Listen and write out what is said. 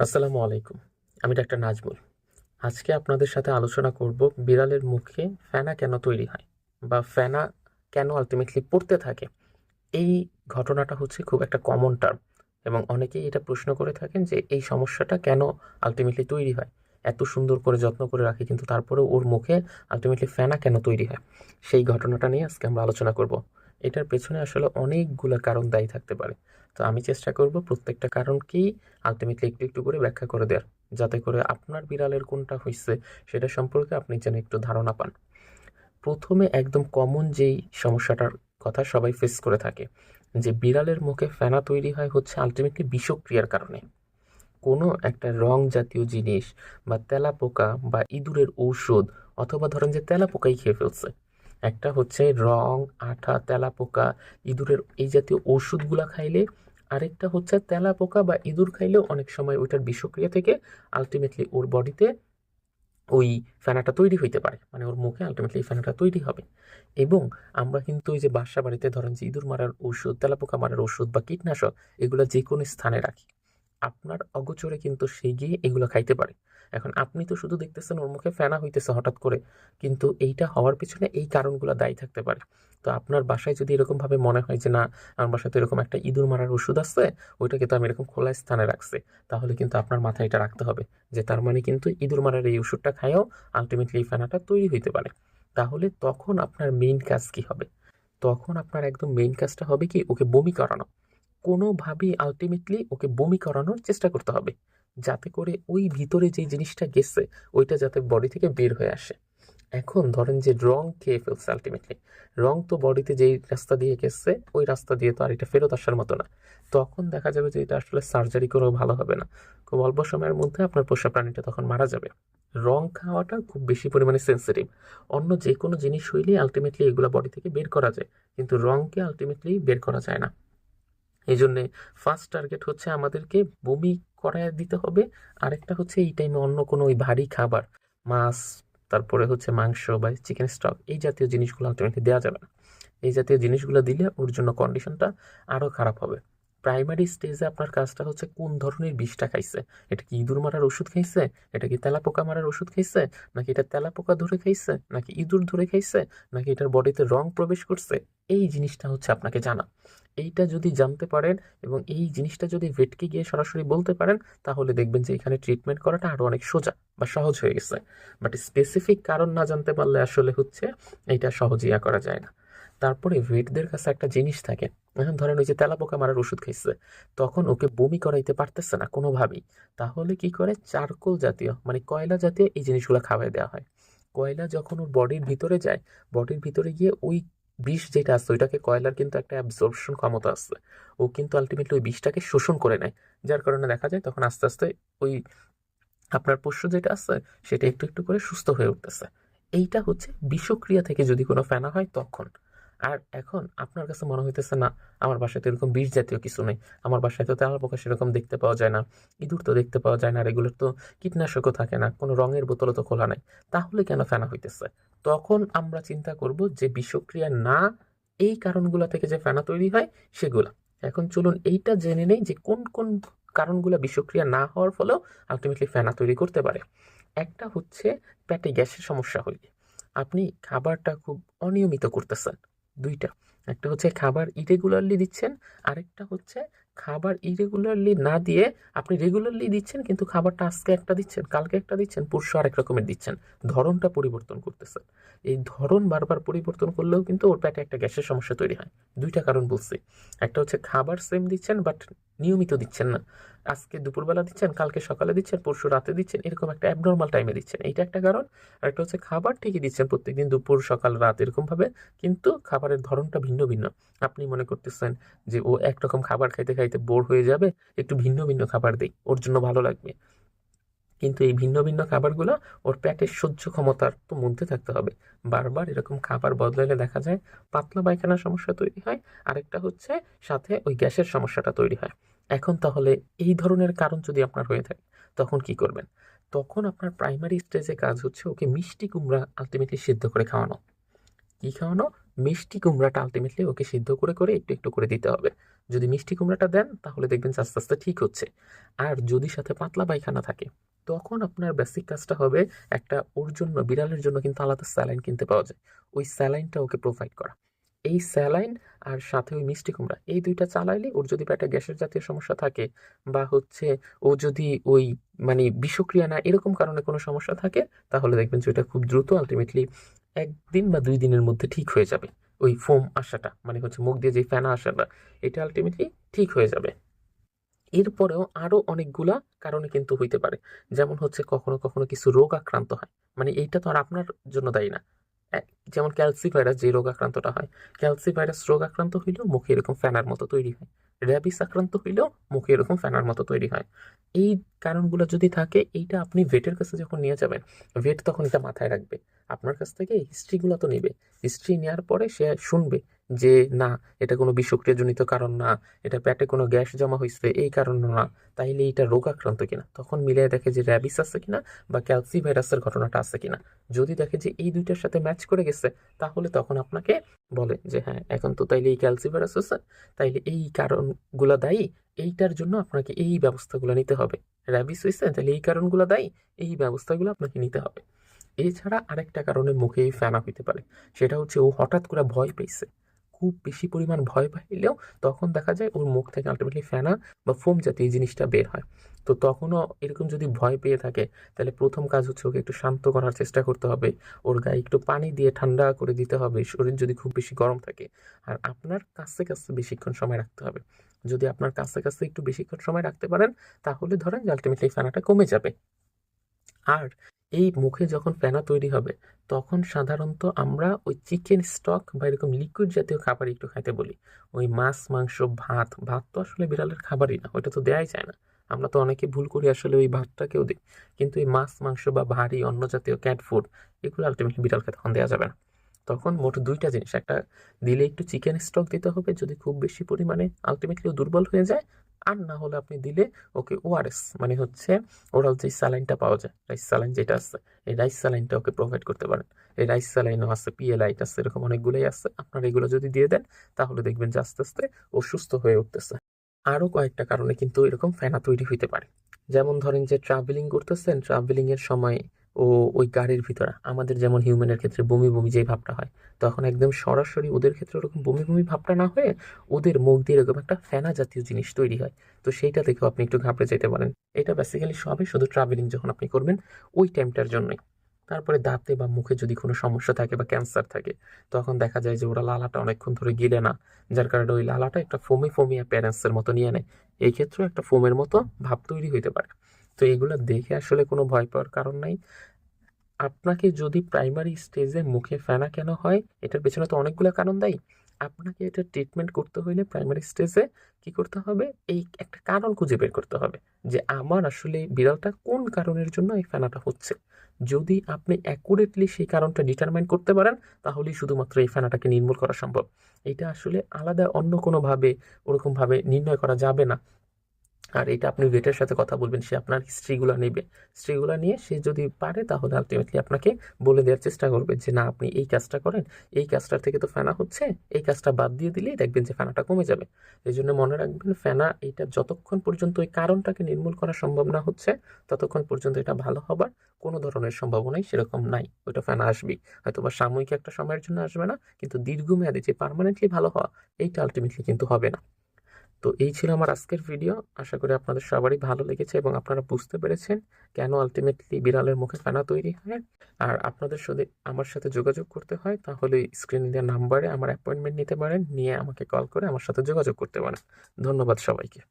আসসালামু আলাইকুম। আমি ডাক্তার নাজমুল। আজকে আপনাদের সাথে আলোচনা করব বিড়ালের মুখে ফেনা কেন তৈরি হয় বা ফেনা কেন আলটিমেটলি পড়তে থাকে। এই ঘটনাটা হচ্ছে খুব একটা কমন টার্ম এবং অনেকেই এটা প্রশ্ন করে থাকেন যে এই সমস্যাটা কেন আলটিমেটলি তৈরি হয়? এত সুন্দর করে যত্ন করে রাখি কিন্তু তারপরেও ওর মুখে আলটিমেটলি ফেনা কেন তৈরি হয়? সেই ঘটনাটা নিয়ে আজকে আমরা আলোচনা করব। এটার পেছনে আসলে অনেকগুলো কারণ দায়ী থাকতে পারে। তো আমি চেষ্টা করব প্রত্যেকটা কারণকেই আলটিমেটলি একটু একটু করে ব্যাখ্যা করে দেওয়ার, যাতে করে আপনার বিড়ালের কোনটা হয়েছে সেটা সম্পর্কে আপনি যেন একটু ধারণা পান। প্রথমে একদম কমন যেই সমস্যাটার কথা সবাই ফেস করে থাকে, যে বিড়ালের মুখে ফেনা তৈরি হয় হচ্ছে আলটিমেটলি বিষক্রিয়ার কারণে। কোনো একটা রং জাতীয় জিনিস বা তেলাপোকা বা ইঁদুরের ঔষধ অথবা ধরেন যে তেলাপোকাই খেয়ে ফেলছে, একটা হচ্ছে রং, আঠা, তেলাপোকা, ইঁদুরের এই জাতীয় ওষুধগুলা খাইলে আরেকটা হচ্ছে তেলাপোকা বা ইঁদুর খাইলেও অনেক সময় ওইটার বিষক্রিয়া থেকে আলটিমেটলি ওর বডিতে ওই ফেনাটা তৈরি হইতে পারে। মানে ওর মুখে আলটিমেটলি ফেনাটা তৈরি হবে। এবং আমরা কিন্তু ওই যে বাসা বাড়িতে ধরেন যে ইঁদুর মারার ওষুধ তেলাপোকা মারার ওষুধ বা কীটনাশক, এগুলো যে কোনো স্থানে রাখি। আপনার অগোচরে কিন্তু সে গিয়ে এগুলো খাইতে পারে। এখন আপনি তো শুধু দেখতেছেন ওর মুখে ফেনা হইতেছে হঠাৎ করে, কিন্তু এইটা হওয়ার পিছনে এই কারণগুলো দায়ী থাকতে পারে। তো আপনার বাসায় যদি এরকমভাবে মনে হয় যে, না, আমার বাসায় তো এরকম একটা ইঁদুর মারার ওষুধ আছে, ওইটাকে তো আমি এরকম খোলা স্থানে রাখছি। তাহলে কিন্তু আপনার মাথায় এটা রাখতে হবে যে, তার মানে কিন্তু ইঁদুর মারার এই ওষুধটা খাইও আলটিমেটলি ফেনাটা তৈরি হইতে পারে। তাহলে তখন আপনার মেইন কাজ কি হবে? তখন আপনার একদম মেইন কাজটা হবে কি, ওকে বমি করানো। কোনোভাবেই আলটিমেটলি ওকে বমি করানোর চেষ্টা করতে হবে। যাতে করে ওই ভিতরে যে জিনিসটা গেছে, ওইটা যাতে বডি থেকে বের হয়ে আসে। এখন ধরেন যে রং খেয়ে ফেলছে আলটিমেটলি রং তো বডিতে যেই রাস্তা দিয়ে গেছে, ওই রাস্তা দিয়ে তো আর এটা ফেরত আসার মতো না। তখন দেখা যাবে যে এটা আসলে সার্জারি করেও ভালো হবে না। খুব অল্প সময়ের মধ্যে আপনার পোষা প্রাণীটা তখন মারা যাবে। রং খাওয়াটা খুব বেশি পরিমাণে সেন্সিটিভ অন্য যে কোনো জিনিস হইলেই আলটিমেটলি এগুলো বডি থেকে বের করা যায়। কিন্তু রংকে আলটিমেটলি বের করা যায় না। এই জন্যে ফার্স্ট টার্গেট হচ্ছে আমাদেরকে বমি করায় দিতে হবে। আরেকটা হচ্ছে এই টাইমে অন্য কোনো ওই ভারী খাবার, মাছ তারপরে হচ্ছে মাংস বা চিকেন স্টক এই জাতীয় জিনিসগুলো আলটিমেটলি দেওয়া যাবে না। এই জাতীয় জিনিসগুলো দিলে ওর জন্য কন্ডিশনটা আরও খারাপ হবে। প্রাইমারি স্টেজে আপনার কাজটা হচ্ছে কোন ধরনের বিষটা খাইছে? এটা কি ইঁদুর মারার ওষুধ খাইছে? এটা কি তেলাপোকা মারার ওষুধ খাইছে? নাকি এটা তেলাপোকা ধরে খাইছে? নাকি ইঁদুর ধরে খাইছে? নাকি এটার বডিতে রং প্রবেশ করছে? এই জিনিসটা হচ্ছে আপনাকে জানা। এইটা যদি জানতে পারেন এবং এই জিনিসটা যদি ভেটকে গিয়ে সরাসরি বলতে পারেন, তাহলে দেখবেন যে এখানে ট্রিটমেন্ট করাটা আরও অনেক সোজা বা সহজ হয়ে গেছে। বাট স্পেসিফিক কারণ না জানতে পারলে আসলে হচ্ছে এইটা সহজে ইয়া করা যায় না। তারপরে ভেটদের কাছে একটা জিনিস থাকে, এখন ধরেন ওই যে তেলাপোকা মারার ওষুধ খাইছে, তখন ওকে বমি করাইতে পারতেছে না কোনোভাবেই। তাহলে কি করে? চারকোল জাতীয় মানে কয়লা জাতীয় এই জিনিসগুলো খাওয়াই দেওয়া হয়। কয়লা যখন ওর বডির ভিতরে যায় বডির ভিতরে গিয়ে ওই বিষ যেটা আছে, ওইটাকে কয়লার কিন্তু একটা অ্যাবজর্পশন ক্ষমতা আছে। ও কিন্তু আলটিমেটলি ওই বিষটাকে শোষণ করে নেয়। যার কারণে দেখা যায় তখন আস্তে আস্তে ওই আপনার পশু যেটা আছে, সেটা একটু একটু করে সুস্থ হয়ে উঠতেছে। এইটা হচ্ছে বিষক্রিয়া থেকে যদি কোনো ফেনা হয়, তখন। আর এখন আপনার কাছে মনে হইতেছে, না, আমার বাসায় তো এরকম বিষ জাতীয় কিছু নেই। আমার বাসায় তো তেলার পোকা সেরকম দেখতে পাওয়া যায় না, ইঁদুর তো দেখতে পাওয়া যায় না, আর এগুলোর তো কীটনাশকও থাকে না, কোনো রঙের বোতলও তো খোলা নাই। তাহলে কেন ফেনা হইতেছে? তখন আমরা চিন্তা করব যে বিষক্রিয়া না এই কারণগুলো থেকে যে ফেনা তৈরি হয়, সেগুলা। এখন চলুন এইটা জেনে নেই যে কোন কোন কারণগুলো বিষক্রিয়া না হওয়ার ফলেও আলটিমেটলি ফেনা তৈরি করতে পারে। একটা হচ্ছে পেটে গ্যাসের সমস্যা হইলে। আপনি খাবারটা খুব অনিয়মিত করতেছেন। দুইটা। একটা হচ্ছে খাবার ইরেগুলারলি দিচ্ছেন, আরেকটা হচ্ছে খাবার ইরেগুলারলি না দিয়ে আপনি রেগুলারলি দিচ্ছেন, কিন্তু খাবারটা আজকে একটা দিচ্ছেন, কালকে একটা দিচ্ছেন, পরশু আরেক রকমের দিচ্ছেন। ধরনটা পরিবর্তন করতেছেন এই ধরন বারবার পরিবর্তন করলেও কিন্তু ওর পেটে একটা গ্যাসের সমস্যা তৈরি হয়। দুইটা কারণ বলছি। একটা হচ্ছে খাবার সেম দিচ্ছেন বাট নিয়মিত দিচ্ছেন না। আজকে দুপুরবেলা দিচ্ছেন, কালকে সকালে দিচ্ছেন, পরশু রাতে দিচ্ছেন, এরকম একটা অ্যাবনর্মাল টাইমে দিচ্ছেন। এইটা একটা কারণ। আর একটা হচ্ছে খাবার ঠিকই দিচ্ছেন প্রত্যেকদিন দুপুর, সকাল, রাত এরকমভাবে, কিন্তু খাবারের ধরনটা ভিন্ন ভিন্ন। আপনি মনে করতেছেন যে, ও একরকম খাবার খাইতে খাইতে বোর হয়ে যাবে, একটু ভিন্ন ভিন্ন খাবার দেই, ওর জন্য ভালো লাগবে। কিন্তু এই ভিন্ন ভিন্ন খাবারগুলো ওর পেটের সহ্য ক্ষমতার তো মধ্যে থাকতে হবে। বারবার এরকম খাবার বদলাইলে দেখা যায়, পাতলা পায়খানার সমস্যা তৈরি হয়। আরেকটা হচ্ছে সাথে ওই গ্যাসের সমস্যাটা তৈরি হয়। এখন তাহলে এই ধরনের কারণ যদি আপনার হয়ে থাকে, তখন কি করবেন? তখন আপনার প্রাইমারি স্টেজে কাজ হচ্ছে ওকে মিষ্টি কুমড়া আলটিমেটলি সিদ্ধ করে খাওয়ানো। কি খাওয়ানো? মিষ্টি কুমড়াটা আলটিমেটলি ওকে সিদ্ধ করে করে একটু একটু করে দিতে হবে। যদি মিষ্টি কুমড়াটা দেন, তাহলে দেখবেন আস্তে আস্তে ঠিক হচ্ছে। আর যদি সাথে পাতলা পায়খানা থাকে, তখন আপনার বেসিক কাজটা হবে একটা ওর জন্য, বিড়ালের জন্য কিন্তু আলাদা স্যালাইন কিনতে পাওয়া যায়। ওই স্যালাইনটা ওকে প্রোভাইড করা। এই স্যালাইন আর সাথে ওই মিষ্টি কুমড়া, এই দুইটা চালাইলে ওর যদি একটা গ্যাসের জাতীয় সমস্যা থাকে বা হচ্ছে ও যদি ওই মানে বিষক্রিয়া না এরকম কারণে কোনো সমস্যা থাকে, তাহলে দেখবেন যে ওটা খুব দ্রুত আলটিমেটলি একদিন বা দুই দিনের মধ্যে ঠিক হয়ে যাবে ওই ফোম আসাটা মানে হচ্ছে মুখ দিয়ে যে ফেনা আসাটা, এটা আলটিমেটলি ঠিক হয়ে যাবে। এরপরেও আরও অনেকগুলা কারণে কিন্তু হইতে পারে, যেমন হচ্ছে কখনো কখনো কিছু রোগ আক্রান্ত হয় মানে এইটা তো আর আপনার জন্য দায়ী না যেমন ক্যালসি ভাইরাস যে রোগ আক্রান্তটা হয়, ক্যালসি ভাইরাস রোগ আক্রান্ত হইলেও মুখে এরকম ফ্যানার মতো তৈরি হয়। র্যাবিস আক্রান্ত হইলেও মুখে এরকম ফ্যানার মতো তৈরি হয়। এই কারণগুলো যদি থাকে, এইটা আপনি ভেটের কাছে যখন নিয়ে যাবেন ভেট তখন এটা মাথায় রাখবে। আপনার কাছ থেকে হিস্ট্রিগুলো তো নেবে। হিস্ট্রি নেওয়ার পরে সে শুনবে যে, না, এটা কোনো বিষক্রিয়াজনিত কারণ না, এটা পেটে কোনো গ্যাস জমা হয়েছে, এই কারণ না। তাইলে এটা রোগ আক্রান্ত কিনা? তখন মিলিয়ে দেখে যে, র্যাবিস আছে কিনা বা ক্যালসি ভাইরাসের ঘটনাটা আছে কিনা? যদি দেখে যে, এই দুইটার সাথে ম্যাচ করে গেছে, তাহলে তখন আপনাকে বলে যে হ্যাঁ এখন তো তাইলে এই ক্যালসি ভাইরাস আছে তাইলে এই কারণগুলো দায়ী, এইটার জন্য আপনাকে এই ব্যবস্থাগুলো নিতে হবে। র্যাবিস হয়েছে তাহলে এই কারণগুলো দায়ী, এই ব্যবস্থাগুলো আপনাকে নিতে হবে। এছাড়া আরেকটা কারণে মুখে ফেনা হইতে পারে, সেটা হচ্ছে ও হঠাৎ করে ভয় পেয়েছে খুব বেশি পরিমাণ ভয় পাইলেও তখন দেখা যায় ওর মুখ থেকে আলটিমেটলি ফেনা বা ফোম জাতীয় জিনিসটা বের হয়। তো তখনও এরকম যদি ভয় পেয়ে থাকে, তাহলে প্রথম কাজ হচ্ছে ওকে একটু শান্ত করার চেষ্টা করতে হবে, ওর গায়ে একটু পানি দিয়ে ঠান্ডা করে দিতে হবে, শরীর যদি খুব বেশি গরম থাকে। আর আপনার কাছে কাছে বেশিক্ষণ সময় রাখতে হবে। যদি আপনার কাছে কাছে একটু বেশিক্ষণ সময় রাখতে পারেন, তাহলে ধরেন যে আলটিমেটলি ফেনাটা কমে যাবে। আর এই মুখে যখন ফেনা তৈরি হবে, তখন সাধারণত আমরা ওই চিকেন স্টক বা এরকম লিকুইড জাতীয় খাবার একটু খাইতে বলি। ওই মাছ, মাংস, ভাত ভাত তো আসলে বিড়ালের খাবারই না, ওইটা তো দেয়াই যায় না। আমরা তো অনেকে ভুল করি আসলে ওই ভাতটাকেও দিই। কিন্তু এই মাছ, মাংস বা ভারী অন্য জাতীয় ক্যাট ফুড এগুলো আলটিমেটলি বিড়ালকে তখন দেওয়া যাবে না। তখন মোট দুইটা জিনিস, একটা দিলে একটু চিকেন স্টক দিতে হবে, যদি খুব বেশি পরিমাণে আলটিমেটলি দুর্বল হয়ে যায় আর না হলে আপনি দিলে ওকে ওআরএস মানে হচ্ছে ওরাল যে স্যালাইনটা পাওয়া যায়, রাইস স্যালাইন যেটা আছে, এই রাইস স্যালাইনটা ওকে প্রোভাইড করতে পারেন। এই রাইস স্যালাইনও আছে পিএলআইট আছে, এরকম অনেকগুলোই আছে। আপনারা এগুলো যদি দিয়ে দেন, তাহলে দেখবেন যে আস্তে আস্তে ও সুস্থ হয়ে উঠতেছে। আরও কয়েকটা কারণে কিন্তু এরকম ফেনা তৈরি হইতে পারে। যেমন ধরেন যে ট্রাভেলিং করতেছেন ট্রাভেলিংয়ের সময় ও ওই গাড়ির ভিতরে। আমাদের যেমন হিউম্যানের ক্ষেত্রে বমি বমি যে ভাবটা হয়, তখন একদম সরাসরি ওদের ক্ষেত্রে ওরকম বমি বমি ভাবটা না হয়ে ওদের মুখ দিয়ে এরকম একটা ফেনা জাতীয় জিনিস তৈরি হয়। তো সেইটা দেখেও আপনি একটু ঘাবড়ে যেতে পারেন। এটা বেসিক্যালি সবই শুধু ট্রাভেলিং যখন আপনি করবেন ওই টাইমটার জন্যই। তারপরে দাঁতে বা মুখে যদি কোনো সমস্যা থাকে বা ক্যান্সার থাকে, তখন দেখা যায় যে ওরা লালাটা অনেকক্ষণ ধরে গিলে না, যার কারণে ওই লালাটা একটা ফোমি ফোমি অ্যাপিয়ারেন্সের মতো নিয়ে নেয়। এই ক্ষেত্রেও একটা ফোমের মতো ভাব তৈরি হইতে পারে। তো এগুলো দেখে আসলে কোনো ভয় পাওয়ার কারণ নাই। আপনাকে যদি প্রাইমারি স্টেজে মুখে ফেনা কেন হয়? এটার পেছনে তো অনেকগুলো কারণ দায়ী। আপনাকে এটা ট্রিটমেন্ট করতে হইলে প্রাইমারি স্টেজে কি করতে হবে? এই একটা কারণ খুঁজে বের করতে হবে যে আমার আসলে বিড়ালটা কোন কারণের জন্য এই ফেনাটা হচ্ছে। যদি আপনি অ্যাকুরেটলি সেই কারণটা ডিটারমাইন করতে পারেন, তাহলেই শুধুমাত্র এই ফেনাটাকে নির্মূল করা সম্ভব। এটা আসলে আলাদা, অন্য কোনোভাবে ওরকমভাবে নির্ণয় করা যাবে না। আর এটা আপনি ভেটের সাথে কথা বলবেন, সে আপনার হিস্ট্রিগুলো নেবে। হিস্ট্রিগুলো নিয়ে সে যদি পারে, তাহলে আলটিমেটলি আপনাকে বলে দেওয়ার চেষ্টা করবে যে, না, আপনি এই কাজটা করেন। এই কাজটার থেকে তো ফেনা হচ্ছে। এই কাজটা বাদ দিয়ে দিলেই দেখবেন যে, ফেনাটা কমে যাবে। এই জন্য মনে রাখবেন, ফেনা এটা যতক্ষণ পর্যন্ত ওই কারণটাকে নির্মূল করা সম্ভব না হচ্ছে, ততক্ষণ পর্যন্ত এটা ভালো হবার কোনো ধরনের সম্ভাবনাই সেরকম নাই। ওইটা ফেনা আসবেই। হয়তো বা সাময়িক একটা সময়ের জন্য আসবে না, কিন্তু দীর্ঘমেয়াদী যে পার্মানেন্টলি ভালো হওয়া, এইটা আলটিমেটলি কিন্তু হবে না। তো এই ছিল আমার আজকের ভিডিও আশা করি আপনাদের সবারই ভালো লেগেছে এবং আপনারা বুঝতে পেরেছেন কেন আলটিমেটলি বিড়ালের মুখে ফেনা তৈরি হয়। আর আপনাদের সাথে, আমার সাথে যোগাযোগ করতে হয়, তাহলে স্ক্রিনে দেওয়া নাম্বারে আমার অ্যাপয়েন্টমেন্ট নিতে পারেন। নিয়ে আমাকে কল করে আমার সাথে যোগাযোগ করতে পারেন। ধন্যবাদ সবাইকে।